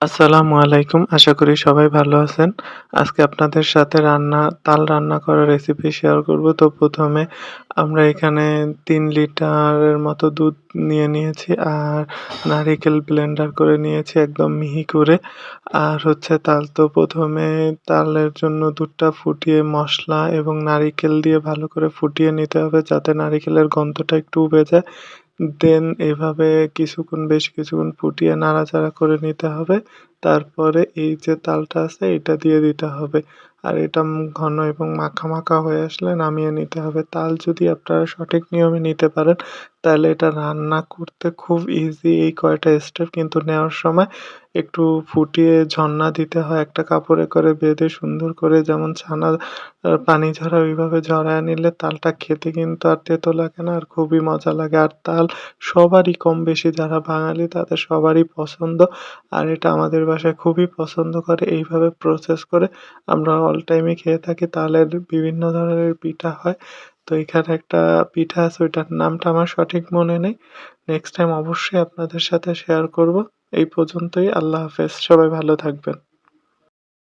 আসসালামু আলাইকুম। আশা করি সবাই ভালো আছেন। আজকে আপনাদের সাথে রান্না, তাল রান্না করার রেসিপি শেয়ার করব। তো প্রথমে আমরা এখানে ৩ লিটারের মতো দুধ নিয়ে নিয়েছি। আর নারিকেল ব্লেন্ডার করে নিয়েছি একদম মিহি করে। আর হচ্ছে তাল, তো প্রথমে তালের জন্য দুধটা ফুটিয়ে মশলা এবং নারিকেল দিয়ে ভালো করে ফুটিয়ে নিতে হবে যাতে নারিকেলের গন্ধটা একটু উবে যায়। দেন এভাবে কিছুক্ষণ বেশ কিছুক্ষণ ফুটিয়ে নাড়াচাড়া করে নিতে হবে। তারপরে এই যে তালটা আছে এটা দিয়ে দিতে হবে। আর এটা ঘন এবং মাখা, মাখা হয়ে আসলে নামিয়ে নিতে হবে। তাল যদি আপনারা সঠিক নিয়মে নিতে পারেন তাহলে এটা রান্না করতে খুব ইজি এই কয়টা স্টেপ কিন্তু নেওয়ার সময় একটু ফুটিয়ে ঝরনা দিতে হয় একটা কাপড়ে করে বেঁধে সুন্দর করে যেমন ছানা পানি ঝরায় ওইভাবে ঝরায় নিলে তালটা খেতে কিন্তু আর তেতো লাগে না আর খুবই মজা লাগে। আর তাল সবারই কম বেশি যারা বাঙালি তাদের সবারই পছন্দ। আর এটা আমাদের বাসায় খুবই পছন্দ করে, এইভাবে প্রসেস করে আমরা অল টাইমে খেয়ে থাকি। তাহলে বিভিন্ন ধরনের পিঠা হয়। তো এখানে একটা পিঠা আছে, ওইটার নামটা আমার সঠিক মনে নেই। নেক্সট টাইম অবশ্যই আপনাদের সাথে শেয়ার করব। এই পর্যন্তই, আল্লাহ হাফেজ। সবাই ভালো থাকবেন।